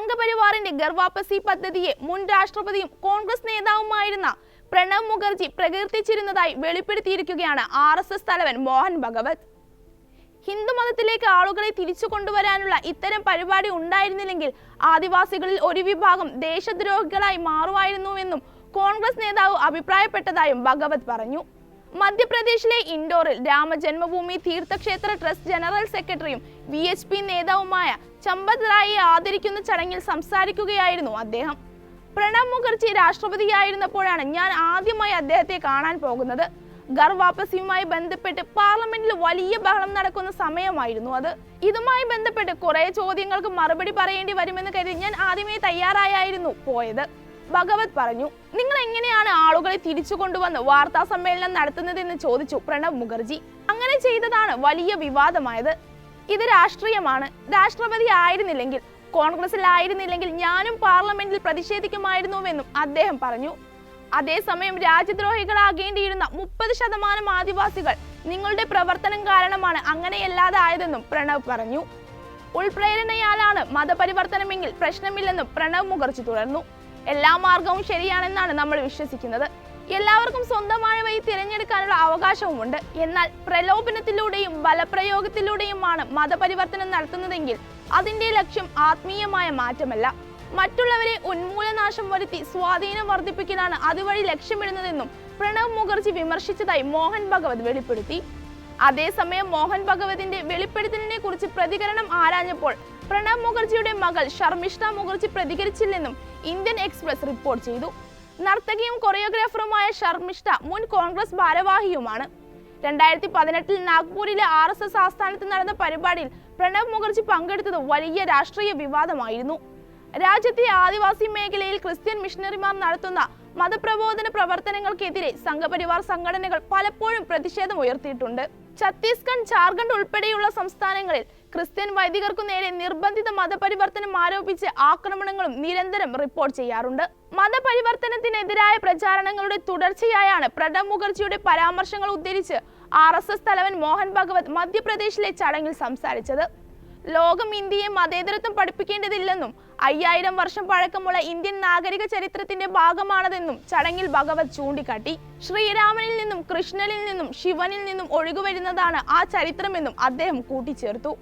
സംഘപരിവാറിന്റെ ഗർവാപ്പസി പദ്ധതിയെ മുൻ രാഷ്ട്രപതിയും കോൺഗ്രസ് നേതാവുമായിരുന്ന പ്രണബ് മുഖർജി പ്രകീർത്തിച്ചിരുന്നതായി വെളിപ്പെടുത്തിയിരിക്കുകയാണ് ആർ എസ് എസ് തലവൻ മോഹൻ ഭഗവത്. ഹിന്ദുമതത്തിലേക്ക് ആളുകളെ തിരിച്ചു കൊണ്ടുവരാനുള്ള ഇത്തരം പരിപാടി ഉണ്ടായിരുന്നില്ലെങ്കിൽ ആദിവാസികളിൽ ഒരു വിഭാഗം ദേശദ്രോഹികളായി മാറുമായിരുന്നുവെന്നും കോൺഗ്രസ് നേതാവ് അഭിപ്രായപ്പെട്ടതായും ഭഗവത് പറഞ്ഞു. മധ്യപ്രദേശിലെ ഇൻഡോറിൽ രാമജന്മഭൂമി തീർത്ഥക്ഷേത്ര ട്രസ്റ്റ് ജനറൽ സെക്രട്ടറിയും വി എച്ച് പി നേതാവുമായ ചമ്പത് റായിയെ ആദരിക്കുന്ന ചടങ്ങിൽ സംസാരിക്കുകയായിരുന്നു അദ്ദേഹം. പ്രണബ് മുഖർജി രാഷ്ട്രപതിയായിരുന്നപ്പോഴാണ് ഞാൻ ആദ്യമായി അദ്ദേഹത്തെ കാണാൻ പോകുന്നത്. ഗർ വാപ്പസിയുമായി ബന്ധപ്പെട്ട് പാർലമെന്റിൽ വലിയ ബഹളം നടക്കുന്ന സമയമായിരുന്നു അത്. ഇതുമായി ബന്ധപ്പെട്ട് കുറെ ചോദ്യങ്ങൾക്ക് മറുപടി പറയേണ്ടി വരുമെന്ന് കരുതി ഞാൻ ആദ്യമേ തയ്യാറായായിരുന്നു പോയത്. ഭഗവത് പറഞ്ഞു നിങ്ങൾ എങ്ങനെയാണ് ആളുകളെ തിരിച്ചു കൊണ്ടുവന്ന് വാർത്താ സമ്മേളനം നടത്തുന്നതെന്ന് ചോദിച്ചു പ്രണബ് മുഖർജി. അങ്ങനെ ചെയ്തതാണ് വലിയ വിവാദമായത്. ഇത് രാഷ്ട്രീയമാണ്. രാഷ്ട്രപതി ആയിരുന്നില്ലെങ്കിൽ കോൺഗ്രസിലായിരുന്നില്ലെങ്കിൽ ഞാനും പാർലമെന്റിൽ പ്രതിഷേധിക്കുമായിരുന്നുവെന്നും അദ്ദേഹം പറഞ്ഞു. അതേസമയം രാജ്യദ്രോഹികളാകേണ്ടിയിരുന്ന മുപ്പത് ശതമാനം ആദിവാസികൾ നിങ്ങളുടെ പ്രവർത്തനം കാരണമാണ് അങ്ങനെയല്ലാതെ ആയതെന്നും പ്രണവ് പറഞ്ഞു. ഉൾപ്രേരണയാലാണ് മതപരിവർത്തനമെങ്കിൽ പ്രശ്നമില്ലെന്നും പ്രണവ് മുഖർജി തുടർന്നു. എല്ലാ മാർഗവും ശരിയാണെന്നാണ് നമ്മൾ വിശ്വസിക്കുന്നത്. എല്ലാവർക്കും സ്വന്തമായ വഴി തിരഞ്ഞെടുക്കാനുള്ള അവകാശവുമുണ്ട്. എന്നാൽ പ്രലോഭനത്തിലൂടെയും ബലപ്രയോഗത്തിലൂടെയുമാണ് മതപരിവർത്തനം നടത്തുന്നതെങ്കിൽ അതിന്റെ ലക്ഷ്യം ആത്മീയമായ മാറ്റമല്ല. മറ്റുള്ളവരെ ഉന്മൂലനാശം വരുത്തി സ്വാധീനം വർദ്ധിപ്പിക്കലാണ് അതുവഴി ലക്ഷ്യമിടുന്നതെന്നും പ്രണവ് മുഖർജി വിമർശിച്ചതായി മോഹൻ ഭഗവത് വെളിപ്പെടുത്തി. അതേസമയം മോഹൻ ഭഗവതിന്റെ വെളിപ്പെടുത്തലിനെ കുറിച്ച് പ്രതികരണം ആരാഞ്ഞപ്പോൾ പ്രണബ് മുഖർജിയുടെ മകൾ ശർമിഷ്ഠ മുഖർജി പ്രതികരിച്ചില്ലെന്നും ഇന്ത്യൻ എക്സ്പ്രസ് റിപ്പോർട്ട് ചെയ്തു. നർത്തകിയും കൊറിയോഗ്രാഫറുമായ ഷർമിഷ്ഠ മുൻ കോൺഗ്രസ് ഭാരവാഹിയുമാണ്. രണ്ടായിരത്തി പതിനെട്ടിൽ നാഗ്പൂരിലെ ആർ എസ് എസ് ആസ്ഥാനത്ത് നടന്ന പരിപാടിയിൽ പ്രണബ് മുഖർജി പങ്കെടുത്തത് വലിയ രാഷ്ട്രീയ വിവാദമായിരുന്നു. രാജ്യത്തെ ആദിവാസി മേഖലയിൽ ക്രിസ്ത്യൻ മിഷണറിമാർ നടത്തുന്ന മതപ്രബോധന പ്രവർത്തനങ്ങൾക്കെതിരെ സംഘപരിവാർ സംഘടനകൾ പലപ്പോഴും പ്രതിഷേധം ഉയർത്തിയിട്ടുണ്ട്. ഛത്തീസ്ഗഡ് ജാർഖണ്ഡ് ഉൾപ്പെടെയുള്ള സംസ്ഥാനങ്ങളിൽ ക്രിസ്ത്യൻ വൈദികർക്കു നേരെ നിർബന്ധിത മതപരിവർത്തനം ആരോപിച്ച് ആക്രമണങ്ങളും നിരന്തരം റിപ്പോർട്ട് ചെയ്യാറുണ്ട്. മതപരിവർത്തനത്തിനെതിരായ പ്രചാരണങ്ങളുടെ തുടർച്ചയായാണ് പ്രണബ് മുഖർജിയുടെ പരാമർശങ്ങൾ ഉദ്ധരിച്ച് ആർ തലവൻ മോഹൻ ഭഗവത് മധ്യപ്രദേശിലെ ചടങ്ങിൽ സംസാരിച്ചത്. ലോകം ഇന്ത്യയെ മതേതരത്വം പഠിപ്പിക്കേണ്ടതില്ലെന്നും അയ്യായിരം വർഷം പഴക്കമുള്ള ഇന്ത്യൻ നാഗരിക ചരിത്രത്തിന്റെ ഭാഗമാണതെന്നും ചടങ്ങിൽ ഭഗവത് ചൂണ്ടിക്കാട്ടി. ശ്രീരാമനിൽ നിന്നും കൃഷ്ണനിൽ നിന്നും ശിവനിൽ നിന്നും ഒഴുകുവരുന്നതാണ് ആ ചരിത്രമെന്നും അദ്ദേഹം കൂട്ടിച്ചേർത്തു.